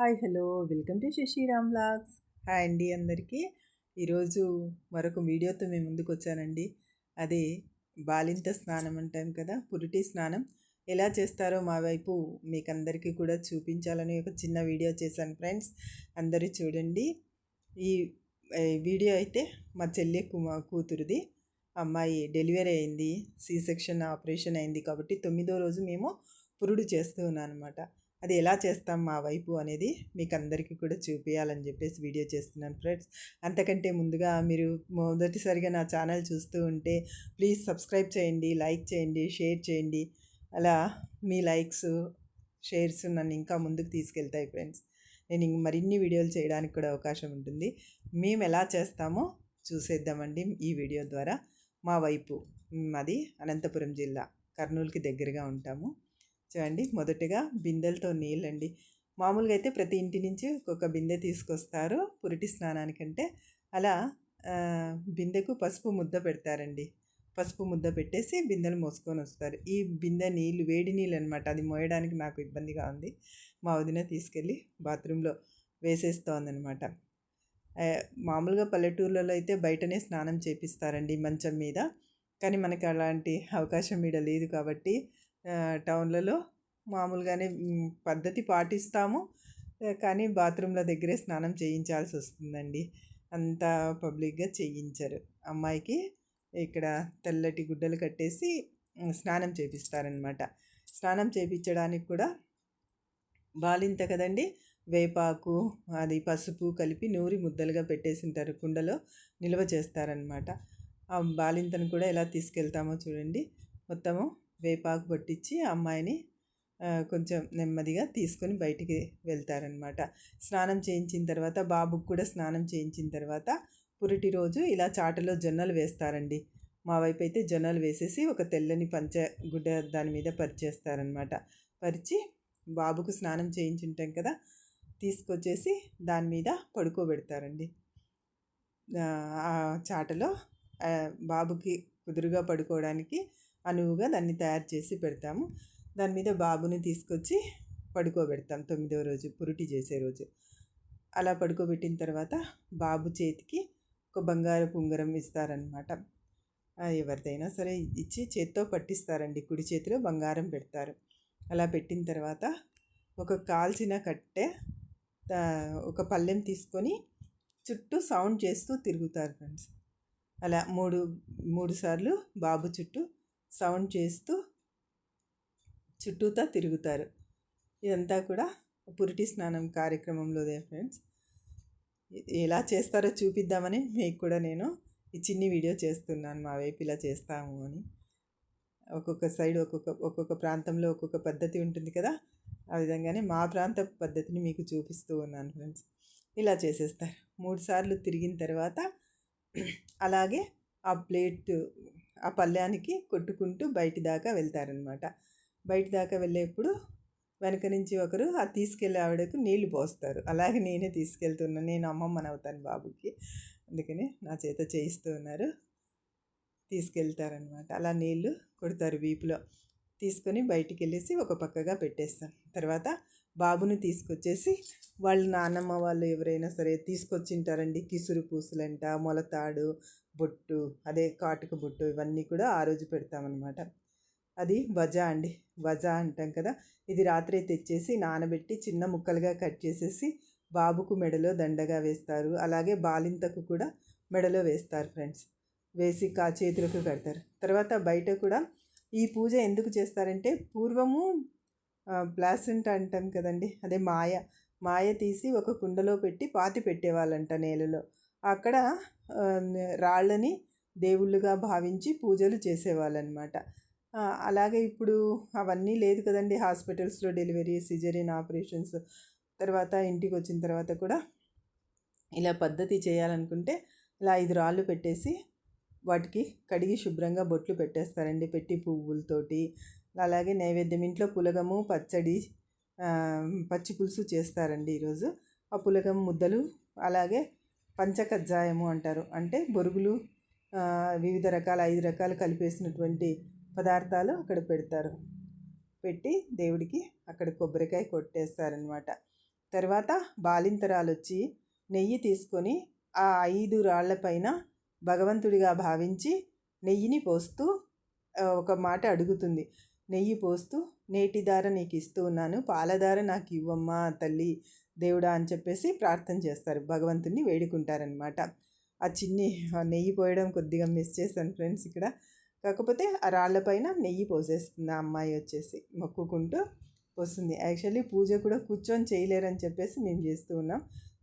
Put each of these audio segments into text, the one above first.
Hi hello. Welcome to Shashiram blogs hi అండి అందరికీ. ఈరోజు మరొక వీడియోతో మేము ముందుకు వచ్చానండి అదే బాలింత స్నానం అంటాం కదా పురిటి స్నానం. ఎలా చేస్తారో మా వైపు మీకు అందరికీ కూడా చూపించాలని ఒక చిన్న వీడియో చేశాను ఫ్రెండ్స్. అందరూ చూడండి. ఈ వీడియో అయితే మా చెల్లె కుమా కూతురుది. అమ్మాయి డెలివరీ అయింది. సి సెక్షన్ ఆపరేషన్ అయింది కాబట్టి తొమ్మిదో రోజు మేము పురుడు చేస్తూ ఉన్నాను అనమాట అది ఎలా చేస్తాం మా వైపు అనేది మీకు అందరికీ కూడా చూపించాలని చెప్పేసి వీడియో చేస్తున్నాను ఫ్రెండ్స్. అంతకంటే ముందుగా మీరు మొదటిసారిగా నా ఛానల్ చూస్తూ ఉంటే ప్లీజ్ సబ్స్క్రైబ్ చేయండి లైక్ చేయండి షేర్ చేయండి. అలా మీ లైక్స్ షేర్స్ నన్ను ఇంకా ముందుకు తీసుకెళ్తాయి ఫ్రెండ్స్. నేను ఇంక మరిన్ని వీడియోలు చేయడానికి కూడా అవకాశం ఉంటుంది. మేము ఎలా చేస్తామో చూసేద్దామండి ఈ వీడియో ద్వారా. మా వైపు మాది అనంతపురం జిల్లా. కర్నూలుకి దగ్గరగా ఉంటాము. చూడండి మొదటగా బిందెలతో నీళ్ళండి. మామూలుగా అయితే ప్రతి ఇంటి నుంచి ఒక్కొక్క బిందె తీసుకొస్తారు పురిటి స్నానానికంటే. అలా బిందెకు పసుపు ముద్ద పెడతారండి. పసుపు ముద్ద పెట్టేసి బిందెలు మోసుకొని వస్తారు. ఈ బిందె నీళ్ళు వేడి నీళ్ళు అనమాట అది మోయడానికి నాకు ఇబ్బందిగా ఉంది. మా వదిన తీసుకెళ్ళి బాత్రూంలో వేసేస్తోందనమాట. మామూలుగా పల్లెటూర్లలో అయితే బయటనే స్నానం చేపిస్తారండి మంచం మీద. కానీ మనకి అలాంటి అవకాశం మీద లేదు కాబట్టి టౌన్లలో మామూలుగానే పద్ధతి పాటిస్తాము. కానీ బాత్రూంల దగ్గరే స్నానం చేయించాల్సి వస్తుందండి. అంత పబ్లిక్గా చేయించరు. అమ్మాయికి ఇక్కడ తెల్లటి గుడ్డలు కట్టేసి స్నానం చేపిస్తారనమాట స్నానం చేయించడానికి కూడా బాలింత కదండి. వేపాకు అది పసుపు కలిపి నూరి ముద్దలుగా పెట్టేసింటారు. కుండలో నిల్వ చేస్తారనమాట ఆ బాలింతను కూడా ఎలా తీసుకెళ్తామో చూడండి. మొత్తము వేపాకు పట్టించి అమ్మాయిని కొంచెం నెమ్మదిగా తీసుకొని బయటికి వెళ్తారనమాట స్నానం చేయించిన తర్వాత బాబుకు కూడా స్నానం చేయించిన తర్వాత పురిటి రోజు ఇలా చాటలో జొన్నలు వేస్తారండి. మా వైపు అయితే జొన్నలు వేసేసి ఒక తెల్లని పంచ గుడ్డ దాని మీద పరిచేస్తారనమాట పరిచి బాబుకు స్నానం చేయించుంటాం కదా తీసుకొచ్చేసి దాని మీద పడుకోబెడతారండి. ఆ చాటలో బాబుకి కుదురుగా పడుకోవడానికి అనువుగా దాన్ని తయారు చేసి పెడతాము. దాని మీద బాబుని తీసుకొచ్చి పడుకోబెడతాం తొమ్మిదవ రోజు పురుటి చేసే రోజు. అలా పడుకోబెట్టిన తర్వాత బాబు చేతికి ఒక బంగారు ఉంగరం ఇస్తారనమాట ఎవరిదైనా సరే ఇచ్చి చేత్తో పట్టిస్తారండి. కుడి చేతిలో బంగారం పెడతారు. అలా పెట్టిన తర్వాత ఒక కాల్చిన కట్టె ఒక పళ్ళెం తీసుకొని చుట్టూ సౌండ్ చేస్తూ తిరుగుతారు ఫ్రెండ్స్. అలా మూడు మూడు సార్లు బాబు చుట్టూ సౌండ్ చేస్తూ చుట్టూతా తిరుగుతారు. ఇదంతా కూడా పురిటి స్నానం కార్యక్రమంలోదే ఫ్రెండ్స్. ఎలా చేస్తారో చూపిద్దామని మీకు కూడా నేను ఈ చిన్ని వీడియో చేస్తున్నాను. మా వైపు ఇలా చేస్తాము అని. ఒక్కొక్క సైడ్ ఒక్కొక్క ఒక్కొక్క ప్రాంతంలో ఒక్కొక్క పద్ధతి ఉంటుంది కదా. ఆ విధంగానే మా ప్రాంత పద్ధతిని మీకు చూపిస్తూ ఉన్నాను ఫ్రెండ్స్. ఇలా చేసేస్తారు. మూడు సార్లు తిరిగిన తర్వాత అలాగే ఆ ప్లేట్ ఆ పళ్ళానికి కొట్టుకుంటూ బయటి దాకా వెళ్తారనమాట బయటి దాకా వెళ్ళేప్పుడు వెనక నుంచి ఒకరు ఆ తీసుకెళ్ళే ఆవిడకు నీళ్ళు పోస్తారు. అలాగే నేనే తీసుకెళ్తున్నాను నేను అమ్మమ్మని అవుతాను బాబుకి. అందుకని నా చేత చేయిస్తూ ఉన్నారు. తీసుకెళ్తారనమాట అలా నీళ్ళు కొడతారు వీపులో. తీసుకొని బయటికి వెళ్ళేసి ఒక పక్కగా పెట్టేస్తాను. తర్వాత బాబుని తీసుకొచ్చేసి వాళ్ళ నాన్నమ్మ వాళ్ళు ఎవరైనా సరే తీసుకొచ్చింటారండి. కిసురు పూసులంట మొలతాడు బొట్టు అదే కాటుక బొట్టు ఇవన్నీ కూడా ఆ రోజు పెడతామన్నమాట. అది వజా అండి. వజా అంటాం కదా. ఇది రాత్రి తెచ్చేసి నానబెట్టి చిన్న ముక్కలుగా కట్ చేసేసి బాబుకు మెడలో దండగా వేస్తారు. అలాగే బాలింతకు కూడా మెడలో వేస్తారు ఫ్రెండ్స్. వేసి కా చేతులకు కడతారు. తర్వాత బయట కూడా ఈ పూజ ఎందుకు చేస్తారంటే పూర్వము ప్లాసెంట్ అంటాం కదండి. అదే మాయ. మాయ తీసి ఒక కుండలో పెట్టి పాతి పెట్టేవాళ్ళంట నేలలో. అక్కడ రాళ్ళని దేవుళ్ళుగా భావించి పూజలు చేసేవాళ్ళనమాట. అలాగే ఇప్పుడు అవన్నీ లేదు కదండి హాస్పిటల్స్లో డెలివరీ సిజరీన్ ఆపరేషన్స్ తర్వాత ఇంటికి వచ్చిన తర్వాత కూడా ఇలా పద్ధతి చేయాలనుకుంటే ఇలా ఐదు రాళ్ళు పెట్టేసి వాటికి కడిగి శుభ్రంగా బొట్లు పెట్టేస్తారండి పెట్టి పువ్వులతోటి. అలాగే నైవేద్యం ఇంట్లో పులగము పచ్చడి పచ్చి పులుసు చేస్తారండి ఈరోజు. ఆ పులగం ముద్దలు అలాగే పంచకజ్జాయము అంటారు. అంటే బొరుగులు వివిధ రకాల ఐదు రకాలు కలిపేసినటువంటి పదార్థాలు అక్కడ పెడతారు. పెట్టి దేవుడికి అక్కడ కొబ్బరికాయ కొట్టేస్తారనమాట తర్వాత బాలింతరాలు వచ్చి నెయ్యి తీసుకొని ఆ ఐదు రాళ్ళపైన భగవంతుడిగా భావించి నెయ్యిని పోస్తూ ఒక మాట అడుగుతుంది. నెయ్యి పోస్తూ నేటి దార నీకు ఇస్తూ ఉన్నాను. పాలధార నాకు ఇవ్వమ్మా తల్లి దేవుడా అని చెప్పేసి ప్రార్థన చేస్తారు. భగవంతుని వేడుకుంటారనమాట ఆ చిన్ని నెయ్యి పోయడం కొద్దిగా మిస్ చేశాను ఫ్రెండ్స్ ఇక్కడ. కాకపోతే ఆ రాళ్ళపైన నెయ్యి పోసేస్తుంది ఆ అమ్మాయి వచ్చేసి మొక్కుకుంటూ వస్తుంది. యాక్చువల్లీ పూజ కూడా కూర్చొని చేయలేరని చెప్పేసి మేము చేస్తూ ఉన్నాం.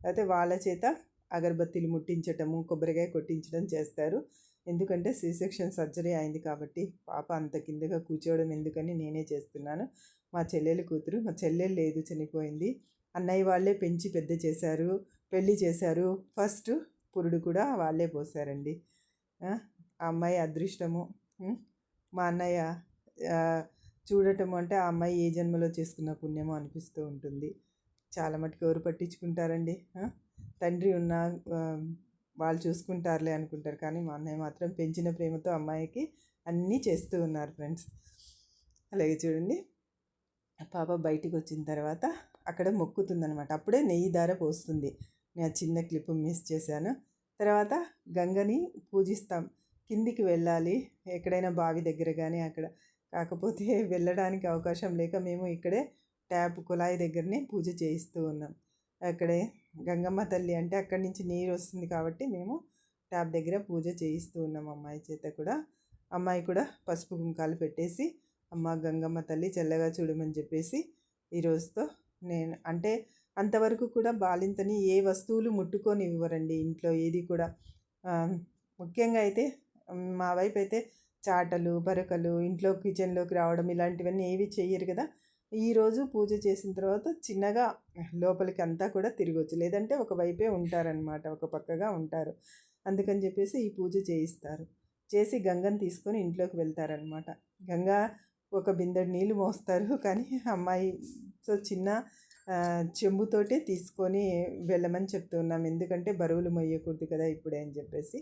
అయితే వాళ్ళ చేత అగరబత్తీలు ముట్టించటము కొబ్బరికాయ కొట్టించడం చేస్తారు. ఎందుకంటే సి సెక్షన్ సర్జరీ అయింది కాబట్టి పాప అంత కిందగా కూర్చోవడం ఎందుకని నేనే చేస్తున్నాను. మా చెల్లెలు కూతురు మా చెల్లెలు లేదు చనిపోయింది. అన్నయ్య వాళ్ళే పెంచి పెద్ద చేశారు పెళ్ళి చేశారు. ఫస్ట్ పురుడు కూడా వాళ్ళే పోసారండి ఆ అమ్మాయి అదృష్టము. మా అన్నయ్య చూడటం అంటే ఆ అమ్మాయి ఏ జన్మలో చేసుకున్న పుణ్యమో అనిపిస్తూ ఉంటుంది. చాలా మటుకు ఎవరు పట్టించుకుంటారండి? తండ్రి ఉన్న వాళ్ళు చూసుకుంటారులే అనుకుంటారు. కానీ మా అన్నయ్య మాత్రం పెంచిన ప్రేమతో అమ్మాయికి అన్నీ చేస్తూ ఉన్నారు ఫ్రెండ్స్. అలాగే చూడండి పాప బయటికి వచ్చిన తర్వాత అక్కడ మొక్కుతుందనమాట అప్పుడే నెయ్యి దార పోస్తుంది. నేను చిన్న క్లిప్ మిస్ చేశాను. తర్వాత గంగని పూజిస్తాం. కిందికి వెళ్ళాలి. ఎక్కడైనా బావి దగ్గర కానీ అక్కడ కాకపోతే వెళ్ళడానికి అవకాశం లేక మేము ఇక్కడే ట్యాప్ కుళాయి దగ్గరనే పూజ చేయిస్తూ ఉన్నాం. అక్కడే గంగమ్మ తల్లి అంటే అక్కడి నుంచి నీరు వస్తుంది కాబట్టి మేము ట్యాప్ దగ్గర పూజ చేయిస్తూ ఉన్నాం అమ్మాయి చేత కూడా. అమ్మాయి కూడా పసుపు కుంకాలు పెట్టేసి అమ్మ గంగమ్మ తల్లి చల్లగా చూడమని చెప్పేసి ఈ రోజుతో నేను అంటే అంతవరకు కూడా బాలింతని ఏ వస్తువులు ముట్టుకొని ఇవ్వరండి ఇంట్లో ఏది కూడా. ముఖ్యంగా అయితే మా వైపు అయితే చాటలు బరకలు ఇంట్లో కిచెన్లోకి రావడం ఇలాంటివన్నీ ఏవి చెయ్యరు కదా. ఈరోజు పూజ చేసిన తర్వాత చిన్నగా లోపలికి అంతా కూడా తిరగవచ్చు లేదంటే ఒక వైపే ఉంటారనమాట ఒక పక్కగా ఉంటారు. అందుకని చెప్పేసి ఈ పూజ చేయిస్తారు. చేసి గంగని తీసుకొని ఇంట్లోకి వెళ్తారనమాట గంగా ఒక బిందెడు నీళ్ళు మోస్తారు. కానీ అమ్మాయి సో చిన్న చెంబుతోటే తీసుకొని వెళ్ళమని చెప్తున్నాం ఎందుకంటే బరువులు మొయ్యకూడదు కదా ఇప్పుడే అని చెప్పేసి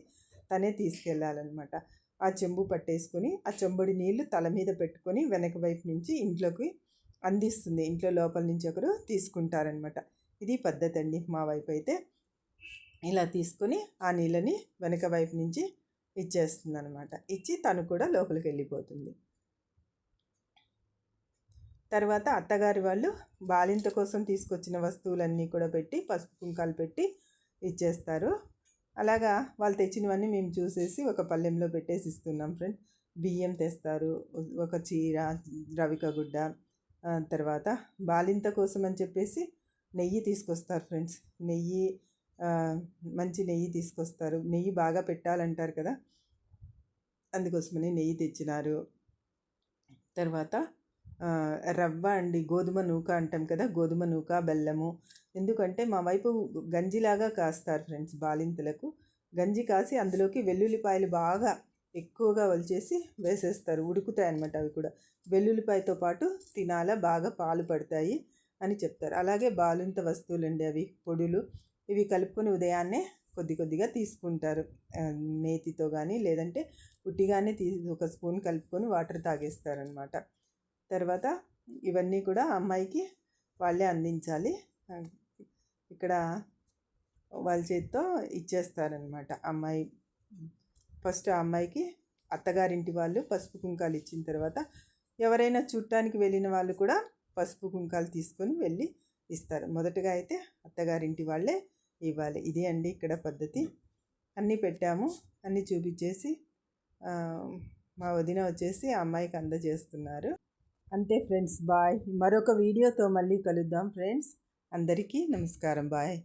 తనే తీసుకెళ్ళాలన్నమాట ఆ చెంబు పట్టేసుకొని ఆ చెంబుడి నీళ్ళు తల మీద పెట్టుకొని వెనక వైపు నుంచి ఇంట్లోకి అందిస్తుంది. ఇంట్లో లోపల నుంచి ఒకరు తీసుకుంటారనమాట ఇది పద్ధతి అండి మా వైపు అయితే. ఇలా తీసుకొని ఆ నీళ్ళని వెనక వైపు నుంచి ఇచ్చేస్తుంది అనమాట ఇచ్చి తను కూడా లోపలికి వెళ్ళిపోతుంది. తర్వాత అత్తగారి వాళ్ళు బాలింత కోసం తీసుకొచ్చిన వస్తువులన్నీ కూడా పెట్టి పసుపు కుంకాలు పెట్టి ఇచ్చేస్తారు. అలాగా వాళ్ళు తెచ్చినవన్నీ మేము చూసేసి ఒక పల్లెంలో పెట్టేసి ఇస్తున్నాం ఫ్రెండ్. బియ్యం తెస్తారు ఒక చీర రవికగుడ్డ తర్వాత బాలింత కోసం అని చెప్పేసి నెయ్యి తీసుకొస్తారు ఫ్రెండ్స్. నెయ్యి మంచి నెయ్యి తీసుకొస్తారు. నెయ్యి బాగా పెట్టాలంటారు కదా. అందుకోసమని నెయ్యి తెచ్చినారు. తర్వాత రవ్వ అండి గోధుమ నూక అంటాం కదా గోధుమ నూక బెల్లము. ఎందుకంటే మా వైపు గంజిలాగా కాస్తారు ఫ్రెండ్స్ బాలింతలకు. గంజి కాసి అందులోకి వెల్లుల్లిపాయలు బాగా ఎక్కువగా వలిచేసి వేసేస్తారు. ఉడుకుతాయి అనమాట అవి కూడా. వెల్లుల్లిపాయతో పాటు తినాల బాగా పాలు పడతాయి అని చెప్తారు. అలాగే బాలింత వస్తువులండి అవి పొడులు. ఇవి కలుపుకొని ఉదయాన్నే కొద్ది కొద్దిగా తీసుకుంటారు. నేతితో కానీ లేదంటే ఉట్టిగానే తీ ఒక స్పూన్ కలుపుకొని వాటర్ తాగేస్తారనమాట తర్వాత ఇవన్నీ కూడా అమ్మాయికి వాళ్ళే అందించాలి. ఇక్కడ వాళ్ళ చేతితో ఇచ్చేస్తారనమాట అమ్మాయి ఫస్ట్ ఆ అమ్మాయికి అత్తగారింటి వాళ్ళు పసుపు కుంకాలు ఇచ్చిన తర్వాత ఎవరైనా చూడటానికి వెళ్ళిన వాళ్ళు కూడా పసుపు కుంకాలు తీసుకొని వెళ్ళి ఇస్తారు. మొదటగా అయితే అత్తగారింటి వాళ్ళే ఇవ్వాలి. ఇదే అండి ఇక్కడ పద్ధతి. అన్నీ పెట్టాము. అన్నీ చూపించేసి మా వదిన వచ్చేసి ఆ అమ్మాయికి అందజేస్తున్నారు. అంతే ఫ్రెండ్స్. బాయ్. మరొక వీడియోతో మళ్ళీ కలుద్దాం ఫ్రెండ్స్. అందరికీ నమస్కారం. బాయ్.